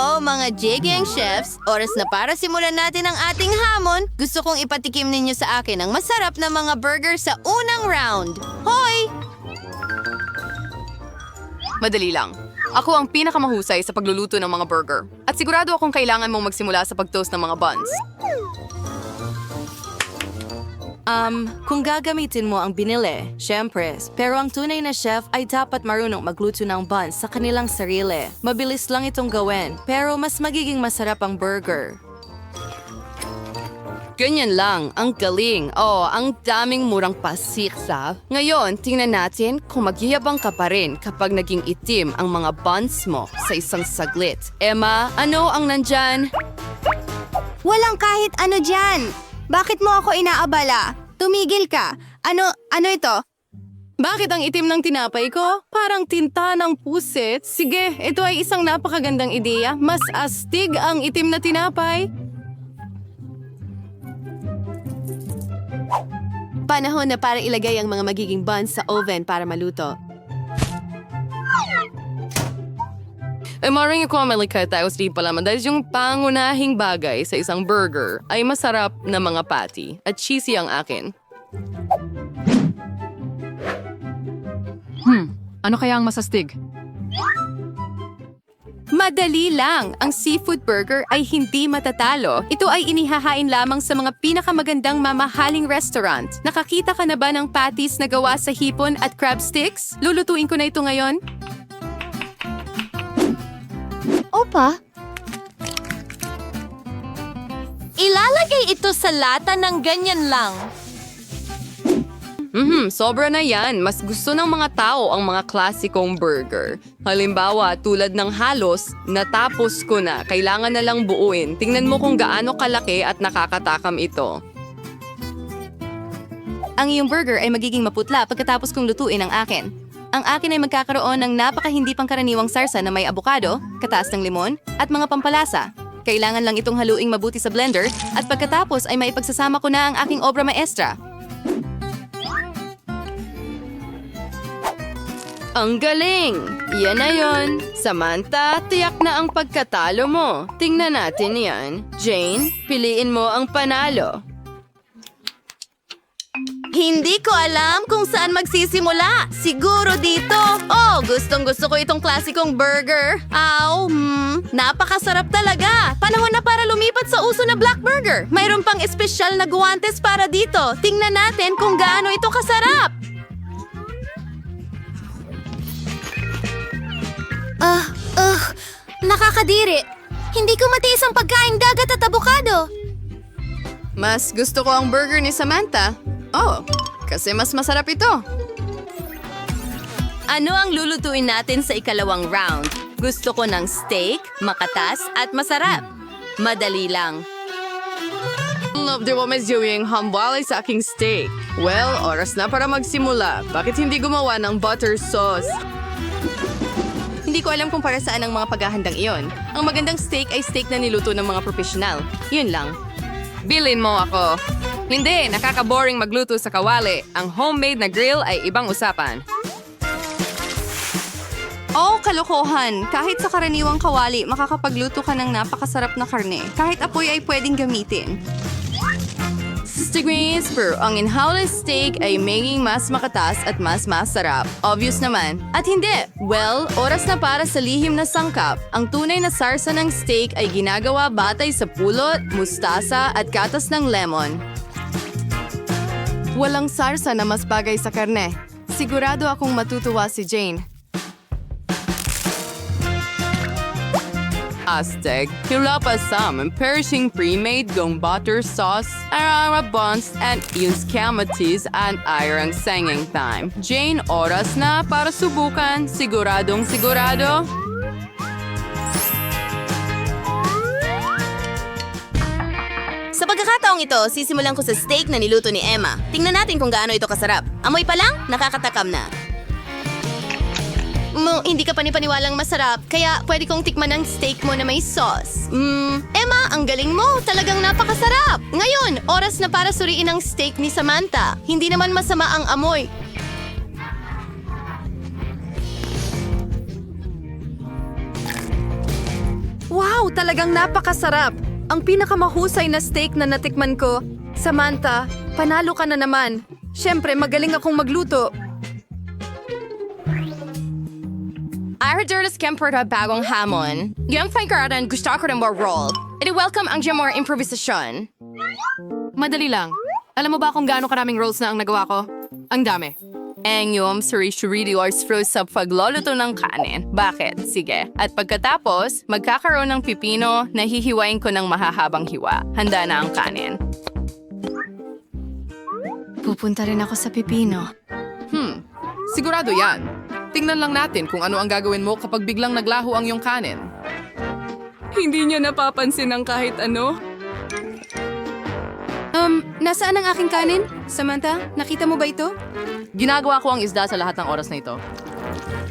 Oo, mga Jigyang chefs, oras na para simulan natin ang ating hamon. Gusto kong ipatikim ninyo sa akin ang masarap na mga burger sa unang round. Hoy! Madali lang. Ako ang pinakamahusay sa pagluluto ng mga burger. At sigurado akong kailangan mong magsimula sa pag-toast ng mga buns. Um, kung gagamitin mo ang binili, syempre. Pero ang tunay na chef ay dapat marunong magluto ng buns sa kanilang sarili. Mabilis lang itong gawin, pero mas magiging masarap ang burger. Ganyan lang, ang galing. Oh, ang daming murang pasiksa. Ngayon, tingnan natin kung magyayabang ka pa rin kapag naging itim ang mga buns mo sa isang saglit. Emma, ano ang nandyan? Walang kahit ano dyan. Bakit mo ako inaabala? Tumigil ka. Ano, ano ito? Bakit ang itim ng tinapay ko? Parang tinta ng pusit. Sige, ito ay isang napakagandang ideya. Mas astig ang itim na tinapay. Panahon na para ilagay ang mga magiging buns sa oven para maluto. Eh, maring ako ang malikat tapos di dahil yung pangunahing bagay sa isang burger ay masarap na mga patty at cheesy ang akin. Hmm, ano kaya ang masastig? Madali lang! Ang seafood burger ay hindi matatalo. Ito ay inihahain lamang sa mga pinakamagandang mamahaling restaurant. Nakakita ka na ba ng patties na gawa sa hipon at crab sticks? Lulutuin ko na ito ngayon. Opa? Ilalagay ito sa lata ng ganyan lang. Mhm, sobra na yan. Mas gusto ng mga tao ang mga klasikong burger. Halimbawa, tulad ng halos, natapos ko na, kailangan na lang buuin. Tingnan mo kung gaano kalaki at nakakatakam ito. Ang iyong burger ay magiging maputla pagkatapos kong lutuin ang akin. Ang akin ay magkakaroon ng napaka hindi pangkaraniwang sarsa na may abukado, kataas ng limon, at mga pampalasa. Kailangan lang itong haluing mabuti sa blender at pagkatapos ay maipagsasama ko na ang aking obra maestra. Ang galing! Yan na yon. Samantha, tiyak na ang pagkatalo mo. Tingnan natin yan. Jane, piliin mo ang panalo. Hindi ko alam kung saan magsisimula. Siguro dito. Oh, gustong gusto ko itong klasikong burger. Aw, hmm, napakasarap talaga. Panahon na para lumipat sa uso na black burger. Mayroon pang espesyal na guwantes para dito. Tingnan natin kung gaano ito kasarap. Ah, uh, nakakadiri. Hindi ko matiis ang pagkain dagat at abokado. Mas gusto ko ang burger ni Samantha. Oh, kasi mas masarap ito. Ano ang lulutuin natin sa ikalawang round? Gusto ko ng steak, makatas at masarap. Madali lang. Love the woman's doing hambwalay sa aking steak. Well, oras na para magsimula. Bakit hindi gumawa ng butter sauce? Hindi ko alam kung para saan ang mga paghahandang iyon. Ang magandang steak ay steak na niluto ng mga profesional. Yun lang. Bilin mo ako. Hindi, nakaka-boring magluto sa kawali. Ang homemade na grill ay ibang usapan. Oh, kalokohan! Kahit sa karaniwang kawali, makakapagluto ka ng napakasarap na karne. Kahit apoy ay pwedeng gamitin. Degrees pero ang inhauled steak ay maging mas makatas at mas masarap. Obvious naman. At hindi. Well, oras na para sa lihim na sangkap. Ang tunay na sarsa ng steak ay ginagawa batay sa pulot, mustasa at katas ng lemon. Walang sarsa na mas bagay sa karne. Sigurado akong matutuwa si Jane. Aztec, hilapa some and perishing pre-made gong butter sauce, arara buns, and use camatis and iron singing time. Jane, oras na para subukan. Siguradong sigurado. Sa pagkakataong ito, sisimulan ko sa steak na niluto ni Emma. Tingnan natin kung gaano ito kasarap. Amoy pa lang, nakakatakam na. Mo, hindi ka panipaniwalang masarap, kaya pwede kong tikman ang steak mo na may sauce. Mm, Emma, ang galing mo! Talagang napakasarap! Ngayon, oras na para suriin ang steak ni Samantha. Hindi naman masama ang amoy. Wow, talagang napakasarap. Ang pinakamahusay na steak na natikman ko. Samantha, panalo ka na naman. Siyempre, magaling akong magluto. Aradulas Kemper na bagong hamon. Yung pangkaradan gusto ko ng more roll. Iti welcome ang dyan more improvisasyon. Madali lang. Alam mo ba kung gaano karaming rolls na ang nagawa ko? Ang dami. Ang yung suri-shuri oils froze sa pagluluto ng kanin. Bakit? Sige. At pagkatapos, magkakaroon ng pipino na hihiwain ko ng mahahabang hiwa. Handa na ang kanin. Pupunta rin ako sa pipino. Hmm, sigurado yan. Tingnan lang natin kung ano ang gagawin mo kapag biglang naglaho ang iyong kanin. Hindi niya napapansin ang kahit ano. Um, nasaan ang aking kanin? Samantha, nakita mo ba ito? Ginagawa ko ang isda sa lahat ng oras na ito.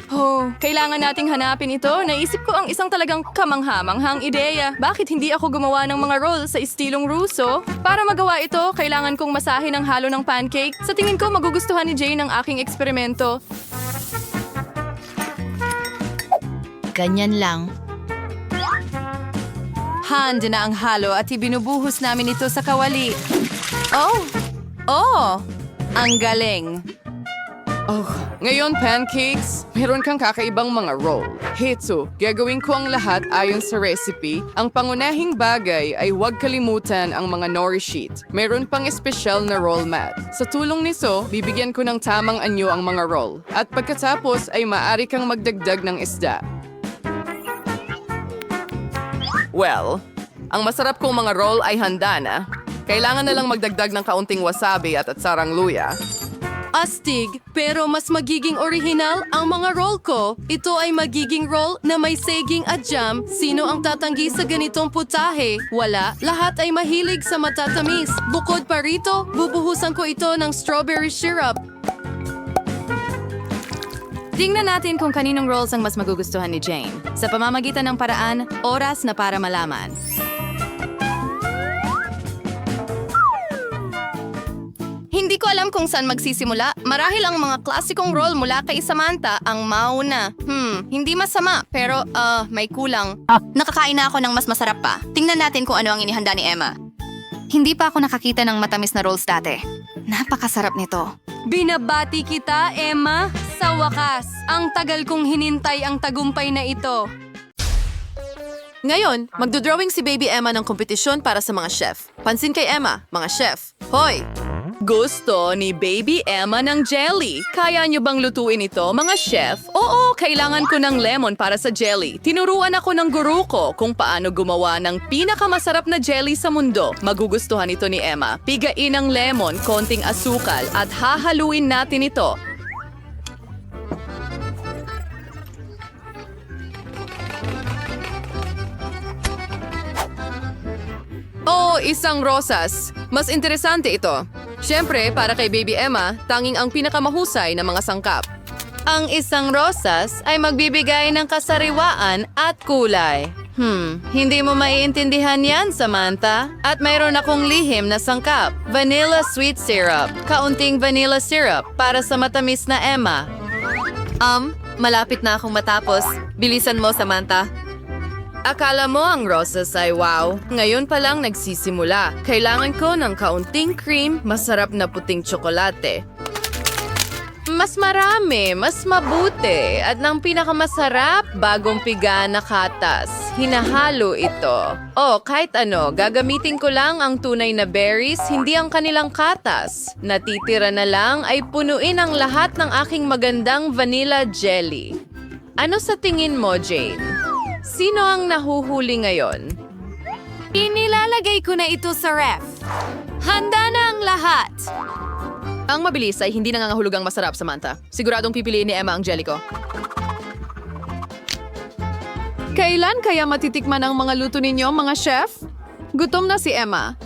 Oh, kailangan nating hanapin ito. Naisip ko ang isang talagang kamanghamanghang ideya. Bakit hindi ako gumawa ng mga roll sa estilong Ruso? Para magawa ito, kailangan kong masahin ang halo ng pancake. Sa tingin ko, magugustuhan ni Jane ang aking eksperimento. Ganyan lang. Handa na ang halo at ibinubuhos namin ito sa kawali. Oh! Oh! Ang galing! Oh, ngayon pancakes, meron kang kakaibang mga roll. Hetso, gagawin ko ang lahat ayon sa recipe. Ang pangunahing bagay ay huwag kalimutan ang mga nori sheet. Meron pang espesyal na roll mat. Sa tulong nito, bibigyan ko ng tamang anyo ang mga roll. At pagkatapos ay maaari kang magdagdag ng isda. Well, ang masarap kong mga roll ay handa na. Kailangan na lang magdagdag ng kaunting wasabi at atsarang luya. Astig, pero mas magiging original ang mga roll ko. Ito ay magiging roll na may saging at jam. Sino ang tatanggi sa ganitong putahe? Wala. Lahat ay mahilig sa matatamis. Bukod pa rito, bubuhusan ko ito ng strawberry syrup. Tingnan natin kung kaninong roles ang mas magugustuhan ni Jane. Sa pamamagitan ng paraan, oras na para malaman. Hindi ko alam kung saan magsisimula. Marahil ang mga klasikong role mula kay Samantha ang mauna. Hmm, hindi masama, pero ah, may kulang. Nakakain na ako ng mas masarap pa. Tingnan natin kung ano ang inihanda ni Emma. Hindi pa ako nakakita ng matamis na rolls dati. Napakasarap nito. Binabati kita, Emma. Sa wakas, ang tagal kong hinintay ang tagumpay na ito. Ngayon, magdodrawing si Baby Emma ng kompetisyon para sa mga chef. Pansin kay Emma, mga chef. Hoy! Gusto ni Baby Emma ng jelly. Kaya niyo bang lutuin ito, mga chef? Oo, kailangan ko ng lemon para sa jelly. Tinuruan ako ng guru ko kung paano gumawa ng pinakamasarap na jelly sa mundo. Magugustuhan ito ni Emma. Pigain ang lemon, konting asukal, at hahaluin natin ito. Oh, isang rosas. Mas interesante ito. Siyempre, para kay Baby Emma, tanging ang pinakamahusay na mga sangkap. Ang isang rosas ay magbibigay ng kasariwaan at kulay. Hmm, hindi mo maiintindihan yan, Samantha. At mayroon akong lihim na sangkap. Vanilla sweet syrup. Kaunting vanilla syrup para sa matamis na Emma. Um, malapit na akong matapos. Bilisan mo, Samantha. Akala mo ang rosas ay wow. Ngayon pa lang nagsisimula. Kailangan ko ng kaunting cream, masarap na puting tsokolate. Mas marami, mas mabuti, at ng pinakamasarap, bagong piga na katas. Hinahalo ito. Oh, kahit ano, gagamitin ko lang ang tunay na berries, hindi ang kanilang katas. Natitira na lang ay punuin ang lahat ng aking magandang vanilla jelly. Ano sa tingin mo, Jane? Sino ang nahuhuli ngayon? Inilalagay ko na ito sa ref. Handa na ang lahat. Ang mabilis ay hindi nangangahulugang masarap, Samantha. Siguradong pipiliin ni Emma ang jelly ko. Kailan kaya matitikman ang mga luto ninyo, mga chef? Gutom na si Emma.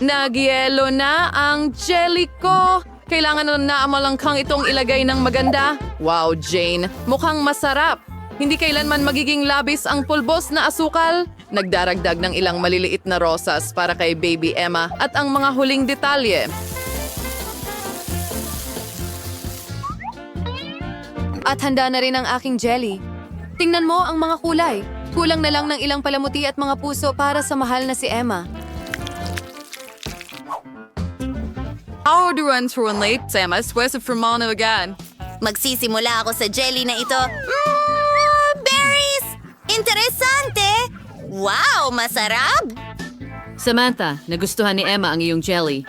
Nagyelo na ang jelly ko! Kailangan na naamalangkang itong ilagay ng maganda. Wow, Jane, mukhang masarap. Hindi kailanman magiging labis ang pulbos na asukal. Nagdaragdag ng ilang maliliit na rosas para kay Baby Emma at ang mga huling detalye. At handa na rin ang aking jelly. Tingnan mo ang mga kulay. Kulang na lang ng ilang palamuti at mga puso para sa mahal na si Emma. How do run through late, Emma? Swears of Romano again. Magsisimula ako sa jelly na ito. Mm! Interesante! Wow, masarap! Samantha, nagustuhan ni Emma ang iyong jelly.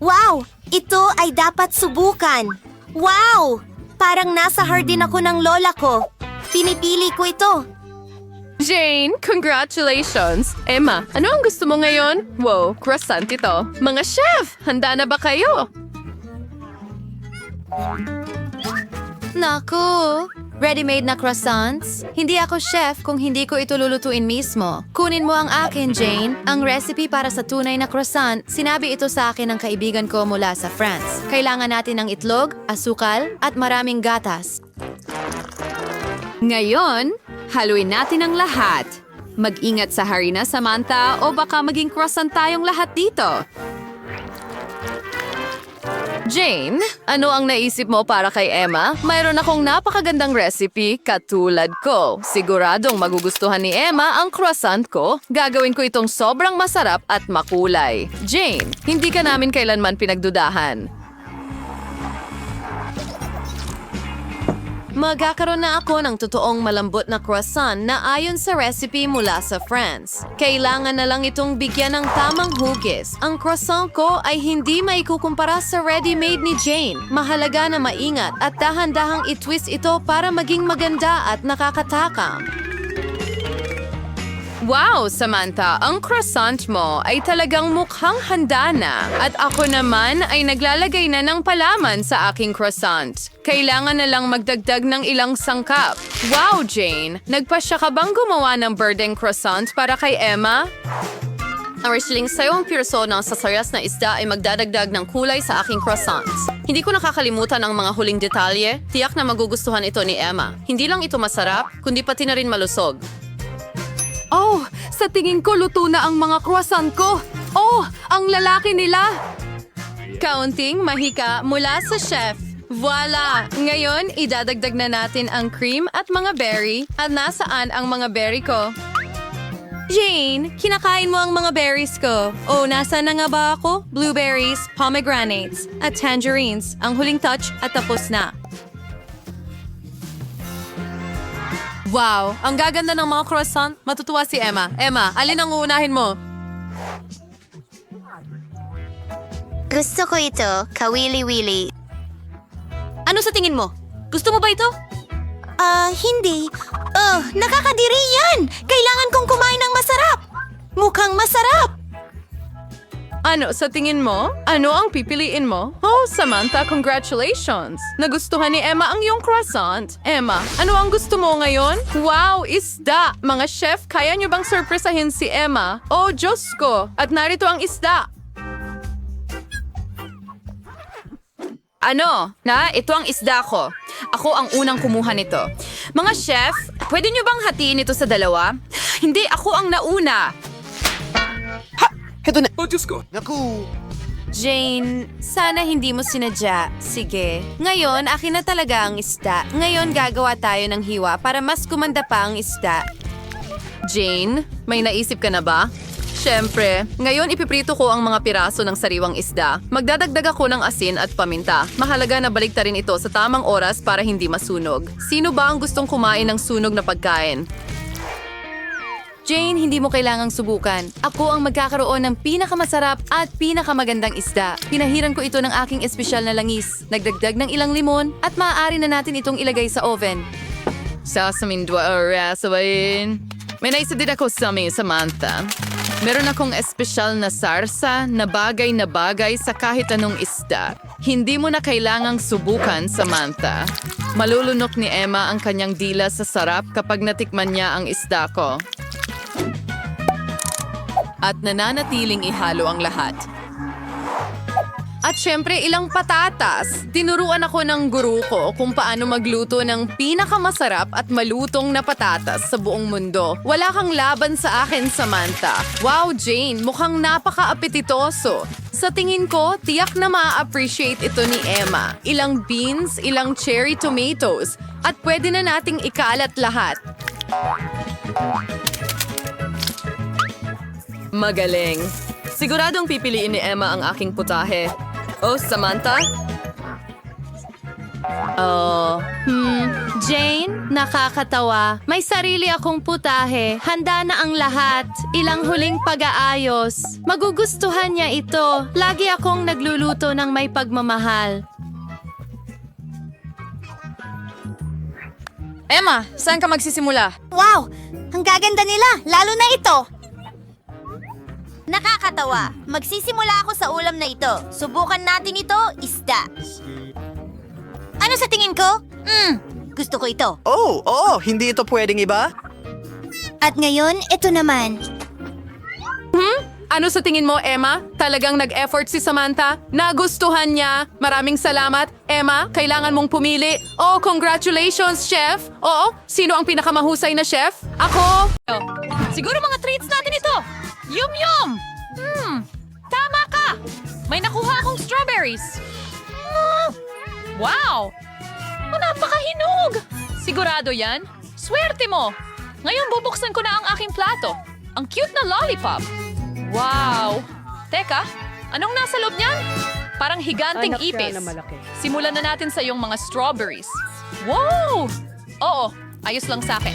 Wow! Ito ay dapat subukan. Wow! Parang nasa hardin ako ng lola ko. Pinipili ko ito. Jane, congratulations! Emma, ano ang gusto mo ngayon? Wow, croissant ito. Mga chef, handa na ba kayo? Naku! Ready-made na croissants? Hindi ako chef kung hindi ko ito lulutuin mismo. Kunin mo ang akin, Jane. Ang recipe para sa tunay na croissant, sinabi ito sa akin ng kaibigan ko mula sa France. Kailangan natin ng itlog, asukal, at maraming gatas. Ngayon, haluin natin ang lahat. Mag-ingat sa harina, Samantha, o baka maging croissant tayong lahat dito. Jane, ano ang naisip mo para kay Emma? Mayroon akong napakagandang recipe katulad ko. Siguradong magugustuhan ni Emma ang croissant ko. Gagawin ko itong sobrang masarap at makulay. Jane, hindi ka namin kailanman pinagdudahan. Magkakaroon na ako ng totoong malambot na croissant na ayon sa recipe mula sa France. Kailangan na lang itong bigyan ng tamang hugis. Ang croissant ko ay hindi maikukumpara sa ready-made ni Jane. Mahalaga na maingat at dahan-dahang itwist ito para maging maganda at nakakatakam. Wow, Samantha, ang croissant mo ay talagang mukhang handa na. At ako naman ay naglalagay na ng palaman sa aking croissant. Kailangan na lang magdagdag ng ilang sangkap. Wow, Jane! Nagpasya ka bang gumawa ng birdeng croissant para kay Emma? Ang wrestling sa'yo ang pirso ng sasayas na isda ay magdadagdag ng kulay sa aking croissants. Hindi ko nakakalimutan ang mga huling detalye. Tiyak na magugustuhan ito ni Emma. Hindi lang ito masarap, kundi pati na rin malusog. Oh, sa tingin ko luto na ang mga croissant ko. Oh, ang lalaki nila. Kaunting mahika mula sa chef. Voila! Ngayon, idadagdag na natin ang cream at mga berry. At nasaan ang mga berry ko? Jane, kinakain mo ang mga berries ko. O, nasa na nga ba ako? Blueberries, pomegranates, at tangerines. Ang huling touch at tapos na. Wow, ang gaganda ng mga croissant. Matutuwa si Emma. Emma, alin ang uunahin mo? Gusto ko ito, kawili-wili. Ano sa tingin mo? Gusto mo ba ito? Ah, hindi. Oh, nakakadiri yan! Kailangan kong kumain ng masarap! Mukhang masarap! Ano sa tingin mo? Ano ang pipiliin mo? Oh, Samantha, congratulations! Nagustuhan ni Emma ang iyong croissant. Emma, ano ang gusto mo ngayon? Wow, isda! Mga chef, kaya niyo bang sorpresahin si Emma? Oh, Diyos ko! At narito ang isda! Ano? Na, ito ang isda ko. Ako ang unang kumuha nito. Mga chef, pwede nyo bang hatiin ito sa dalawa? Hindi, ako ang nauna. Jane, sana hindi mo sinadya. Sige. Ngayon, akin na talaga ang isda. Ngayon, gagawa tayo ng hiwa para mas kumanda pa ang isda. Jane, may naisip ka na ba? Siyempre, ngayon ipiprito ko ang mga piraso ng sariwang isda. Magdadagdag ako ng asin at paminta. Mahalaga na baliktarin ito sa tamang oras para hindi masunog. Sino ba ang gustong kumain ng sunog na pagkain? Jane, hindi mo kailangang subukan. Ako ang magkakaroon ng pinakamasarap at pinakamagandang isda. Pinahiran ko ito ng aking espesyal na langis. Nagdagdag ng ilang limon at maaari na natin itong ilagay sa oven. Sasamin dwa oras sabayin. May naisip din ako sa amin, Samantha. Meron akong espesyal na sarsa na bagay na bagay sa kahit anong isda. Hindi mo na kailangang subukan, Samantha. Malulunok ni Emma ang kanyang dila sa sarap kapag natikman niya ang isda ko. At nananatiling ihalo ang lahat. At syempre, ilang patatas. Tinuruan ako ng guru ko kung paano magluto ng pinakamasarap at malutong na patatas sa buong mundo. Wala kang laban sa akin, Samantha. Wow, Jane, mukhang napaka-apetitoso. Sa tingin ko, tiyak na ma-appreciate ito ni Emma. Ilang beans, ilang cherry tomatoes, at pwede na nating ikalat lahat. Magaling. Siguradong pipiliin ni Emma ang aking putahe. Oh, Samantha? Oh, hmm, Jane, nakakatawa. May sarili akong putahe. Handa na ang lahat. Ilang huling pag-aayos. Magugustuhan niya ito. Lagi akong nagluluto ng may pagmamahal. Emma, saan ka magsisimula? Wow! Ang gaganda nila, lalo na ito! Nakakatawa. Magsisimula ako sa ulam na ito. Subukan natin ito, isda. Ano sa tingin ko? Hmm, gusto ko ito. Oh, oo, hindi ito pwedeng iba? At ngayon, ito naman. Ano sa tingin mo, Emma? Talagang nag-effort si Samantha? Nagustuhan niya? Maraming salamat. Emma, kailangan mong pumili. Oh, congratulations, chef! Oo, sino ang pinakamahusay na chef? Ako! Siguro mga treats natin ito. Yum yum! Hmm, tama ka! May nakuha akong strawberries. Mm, Wow! Oh, napakahinog! Sigurado yan? Swerte mo! Ngayon bubuksan ko na ang aking plato. Ang cute na lollipop. Wow! Teka, anong nasa loob niyan? Parang higanting ipis. Simulan na natin sa iyong mga strawberries. Wow! Oo, ayos lang sa akin.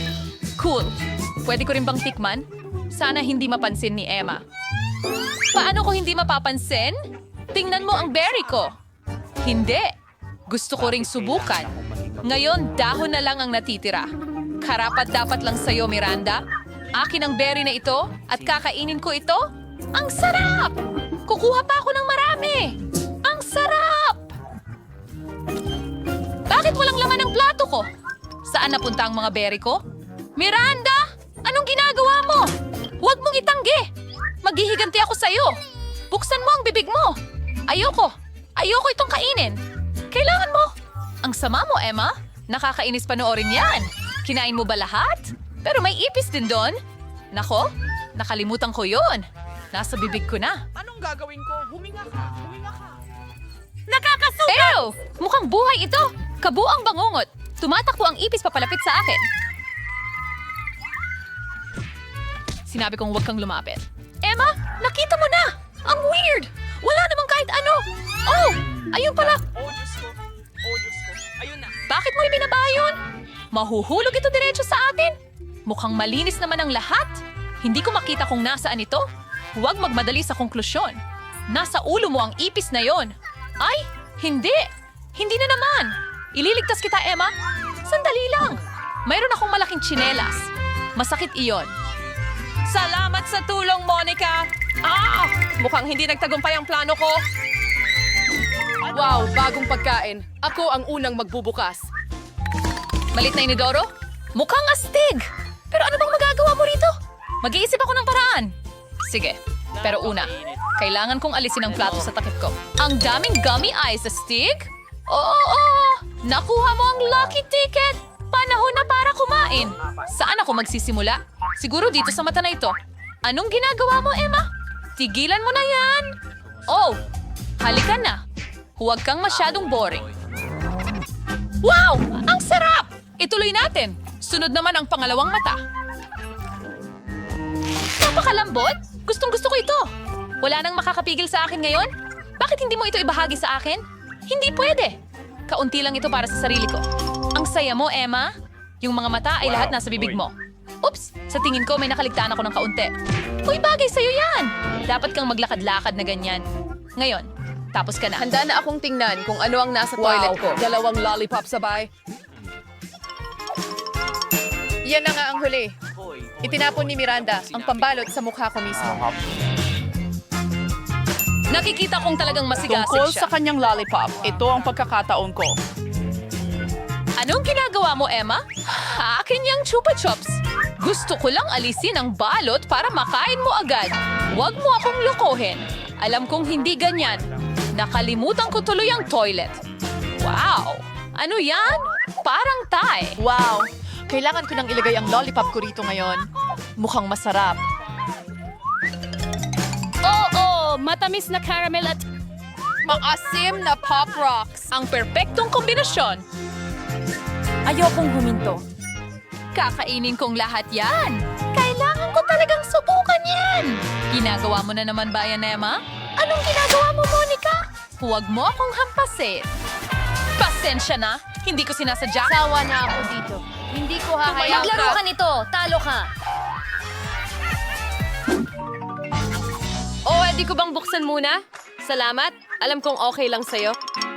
Cool. Pwede ko rin bang tikman? Sana hindi mapansin ni Emma. Paano ko hindi mapapansin? Tingnan mo ang berry ko. Hindi. Gusto ko ring subukan. Ngayon, dahon na lang ang natitira. Karapat dapat lang sa'yo, Miranda. Akin ang berry na ito at kakainin ko ito. Ang sarap! Kukuha pa ako ng marami. Ang sarap! Bakit walang laman ang plato ko? Saan napunta ang mga berry ko? Miranda! Anong ginagawa mo? Huwag mong itanggi! Maghihiganti ako sa'yo! Buksan mo ang bibig mo! Ayoko! Ayoko itong kainin! Kailangan mo! Ang sama mo, Emma! Nakakainis panoorin yan! Kinain mo ba lahat? Pero may ipis din doon! Nako, nakalimutan ko yon. Nasa bibig ko na. Anong gagawin ko? Huminga ka, huminga ka. Ew! Mukhang buhay ito! Kabuang bangungot! Tumatakbo ang ipis papalapit sa akin. Sinabi kong huwag kang lumapit. Emma, nakita mo na! Ang weird! Wala namang kahit ano! Oh! Ayun pala! Oh, Diyos ko. Oh, Diyos ko. Ayun na. Bakit mo ibinaba yun? Mahuhulog ito diretso sa atin. Mukhang malinis naman ang lahat. Hindi ko makita kung nasaan ito. Huwag magmadali sa konklusyon. Nasa ulo mo ang ipis na yon. Ay, hindi. Hindi na naman. Ililigtas kita, Emma. Sandali lang. Mayroon akong malaking tsinelas. Masakit iyon. Salamat sa tulong, Monica. Ah! Mukhang hindi nagtagumpay ang plano ko. Wow, bagong pagkain. Ako ang unang magbubukas. Malit na inidoro? Mukhang astig! Pero ano bang magagawa mo rito? Mag-iisip ako ng paraan. Sige, pero una, kailangan kong alisin ang plato sa takip ko. Ang daming gummy eyes sa stick? Oo, oo! Nakuha mo ang lucky ticket! Panahon na para kumain. Saan ako magsisimula? Siguro dito sa mata na ito. Anong ginagawa mo, Emma? Tigilan mo na yan! Oh, halika na. Huwag kang masyadong boring. Wow! Ang sarap! Ituloy natin. Sunod naman ang pangalawang mata. Napakalambot? Gustong gusto ko ito. Wala nang makakapigil sa akin ngayon? Bakit hindi mo ito ibahagi sa akin? Hindi pwede. Kaunti lang ito para sa sarili ko. Ang saya mo, Emma. Yung mga mata ay lahat nasa bibig mo. Oops! Sa tingin ko may nakaligtaan ako ng kaunti. Uy, bagay sa'yo yan! Dapat kang maglakad-lakad na ganyan. Ngayon, tapos ka na. Handa na akong tingnan kung ano ang nasa toilet ko. Dalawang lollipop sabay. Yan na nga ang huli. Itinapon ni Miranda ang pambalot sa mukha ko mismo. Nakikita kong talagang masigasig Tungkol siya. sa kanyang lollipop, ito ang pagkakataon ko. Anong ginagawa mo, Emma? Akin yung chupa chups. Gusto ko lang alisin ang balot para makain mo agad. Huwag mo akong lokohin. Alam kong hindi ganyan. Nakalimutan ko tuloy ang toilet. Wow! Ano yan? Parang Thai. Wow! Kailangan ko nang ilagay ang lollipop ko rito ngayon. Mukhang masarap. Oo, matamis na caramel at Maasim na Pop Rocks. Ang perpektong kombinasyon. Ayokong huminto. Kakainin kong lahat yan. Kailangan ko talagang subukan yan. Ginagawa mo na naman ba yan, Emma? Anong ginagawa mo, Monica? Huwag mo akong hampasin. Pasensya na. Hindi ko sinasadya. Sawa na ako dito. Hindi ko hahayaan Maglaro ka nito. Talo ka. Edi ko bang buksan muna? Salamat. Alam kong okay lang sa'yo.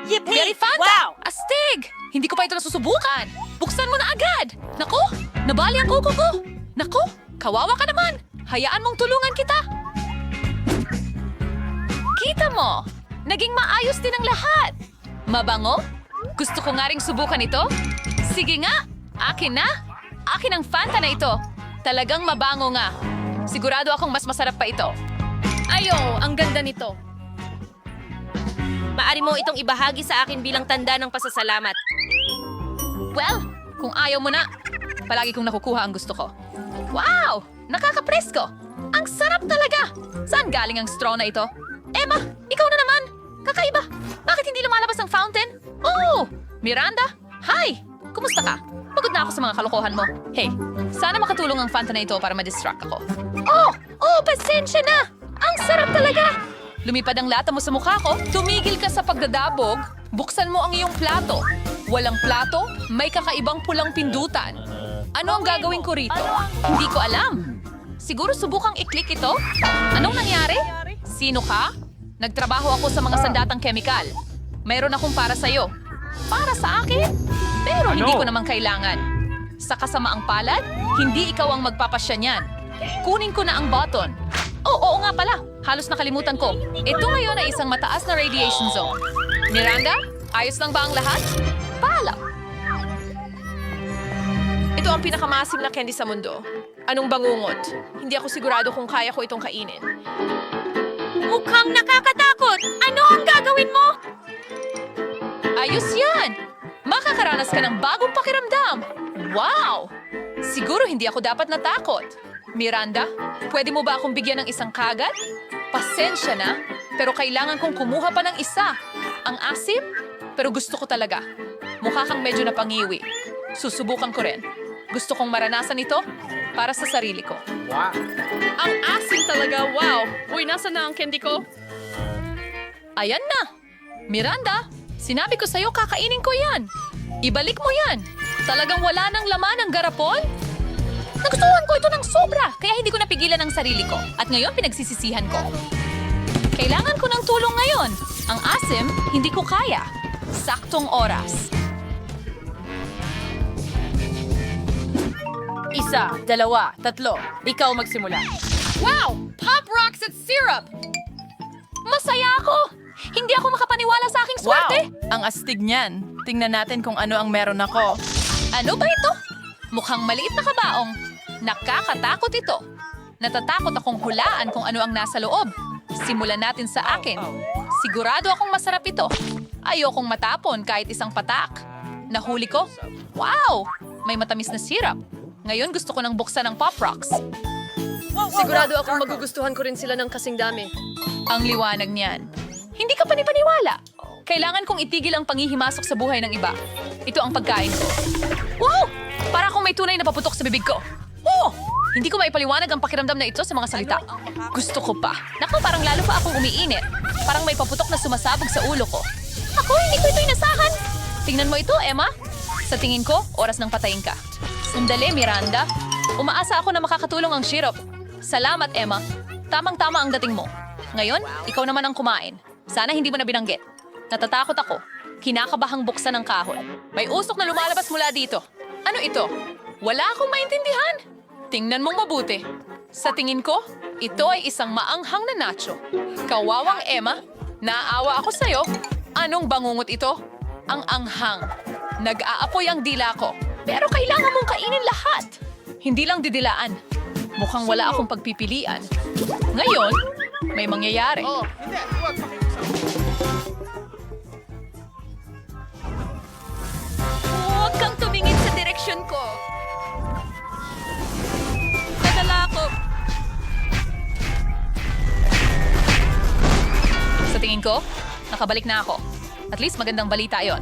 Yippee! Very Fanta! Astig! Hindi ko pa ito nasusubukan. Buksan mo na agad. Naku, nabali ang kuko ko. Naku, kawawa ka naman. Hayaan mong tulungan kita. Kita mo, naging maayos din ang lahat. Mabango? Gusto ko nga ring subukan ito. Sige nga, akin na. Akin ang Fanta na ito. Talagang mabango nga. Sigurado akong mas masarap pa ito. Ayo, ang ganda nito. Maari mo itong ibahagi sa akin bilang tanda ng pasasalamat. Well, kung ayaw mo na, palagi kong nakukuha ang gusto ko. Wow! Nakakapresko! Ang sarap talaga! Saan galing ang straw na ito? Emma, ikaw na naman! Kakaiba! Bakit hindi lumalabas ang fountain? Oh! Miranda? Hi! Kumusta ka? Pagod na ako sa mga kalokohan mo. Hey, sana makatulong ang Fanta na ito para ma-distract ako. Oh! Oh, pasensya na! Ang sarap talaga! Lumipad ang lata mo sa mukha ko, tumigil ka sa pagdadabog, buksan mo ang iyong plato. Walang plato, may kakaibang pulang pindutan. Ano ang gagawin ko rito? Hindi ko alam. Siguro subukang i-click ito? Anong nangyari? Sino ka? Nagtrabaho ako sa mga sandatang kemikal. Mayroon akong para sa'yo. Para sa akin? Pero hindi ko naman kailangan. Sa kasamaang palad, hindi ikaw ang magpapasya niyan. Kunin ko na ang button. Oh, oo nga pala. Halos nakalimutan ko. Ito ngayon ay isang mataas na radiation zone. Miranda, ayos lang ba ang lahat? Paalam. Ito ang pinakamasim na candy sa mundo. Anong bangungot? Hindi ako sigurado kung kaya ko itong kainin. Mukhang nakakatakot! Ano ang gagawin mo? Ayos yan! Makakaranas ka ng bagong pakiramdam! Wow! Siguro hindi ako dapat natakot. Miranda, pwede mo ba akong bigyan ng isang kagat? Pasensya na, pero kailangan kong kumuha pa ng isa. Ang asim? Pero gusto ko talaga. Mukha kang medyo napangiwi. Susubukan ko rin. Gusto kong maranasan ito para sa sarili ko. Ang asim talaga, wow! Uy, nasa na ang candy ko? Ayan na! Miranda, sinabi ko sa'yo kakainin ko yan. Ibalik mo yan. Talagang wala nang laman ang garapon? Nagustuhan ko ito ng sobra, kaya hindi ko napigilan ang sarili ko. At ngayon pinagsisisihan ko. Kailangan ko ng tulong ngayon. Ang asim, hindi ko kaya. Saktong oras. Isa, dalawa, tatlo. Ikaw magsimula. Wow! Pop rocks at syrup! Masaya ako! Hindi ako makapaniwala sa aking swerte! Ang astig niyan. Tingnan natin kung ano ang meron ako. Ano ba ito? Mukhang maliit na kabaong. Nakakatakot ito. Natatakot akong hulaan kung ano ang nasa loob. Simulan natin sa akin. Sigurado akong masarap ito. Ayokong matapon kahit isang patak. Nahuli ko. Wow! May matamis na syrup. Ngayon gusto ko nang buksan ang Pop Rocks. Sigurado akong magugustuhan ko rin sila ng kasing dami. Ang liwanag niyan. Hindi ka panipaniwala. Kailangan kong itigil ang pangihimasok sa buhay ng iba. Ito ang pagkain ko. Wow! Para akong may tunay na paputok sa bibig ko. Oh! Hindi ko maipaliwanag ang pakiramdam na ito sa mga salita. Gusto ko pa. Naku, parang lalo pa akong umiinit. Parang may paputok na sumasabog sa ulo ko. Ako, hindi ko ito inasahan. Tingnan mo ito, Emma. Sa tingin ko, oras ng patayin ka. Sandali, Miranda. Umaasa ako na makakatulong ang syrup. Salamat, Emma. Tamang-tama ang dating mo. Ngayon, ikaw naman ang kumain. Sana hindi mo na binanggit. Natatakot ako. Kinakabahang buksan ng kahon. May usok na lumalabas mula dito. Ano ito? Wala akong maintindihan. Tingnan mong mabuti. Sa tingin ko, ito ay isang maanghang na nacho. Kawawang Emma, naawa ako sa'yo. Anong bangungot ito? Ang anghang. Nag-aapoy ang dila ko. Pero kailangan mong kainin lahat. Hindi lang didilaan. Mukhang wala akong pagpipilian. Ngayon, may mangyayari. Hindi, huwag. Huwag kang tumingin sa direksyon ko. Tingin ko, nakabalik na ako. At least magandang balita yon.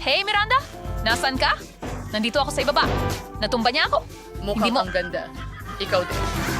Hey, Miranda! Nasaan ka? Nandito ako sa ibaba. Natumba niya ako. Mukhang Hindi mo- ang ganda. Ikaw din.